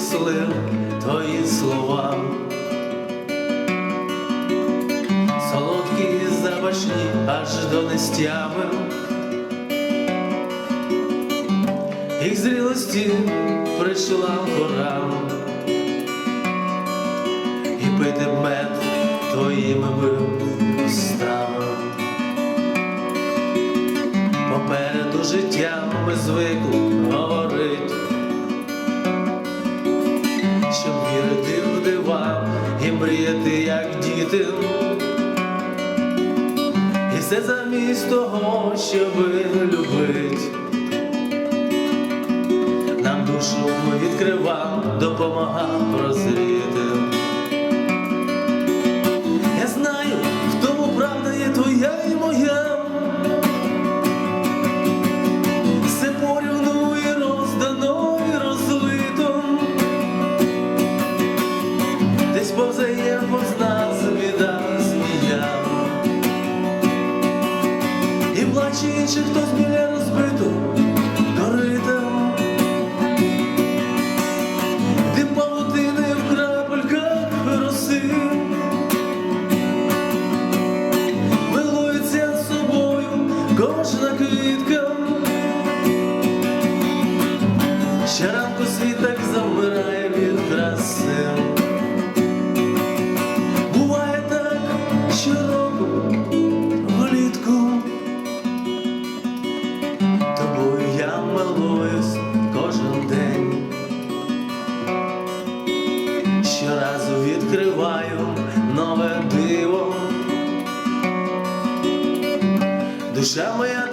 слив твої слова. Солодкі і запашні аж до нестями. Їх зрілості прийшла пора І пити мед твоїми устами Попереду життя ми звикли говорить і мріяти, як діти І все замість того, щоб любить нам душу відкривав, допомагав прозріти. Повз нас біда змія. І плаче інших хтось біля розбиту Щоразу відкриваю нове диво. Душа моя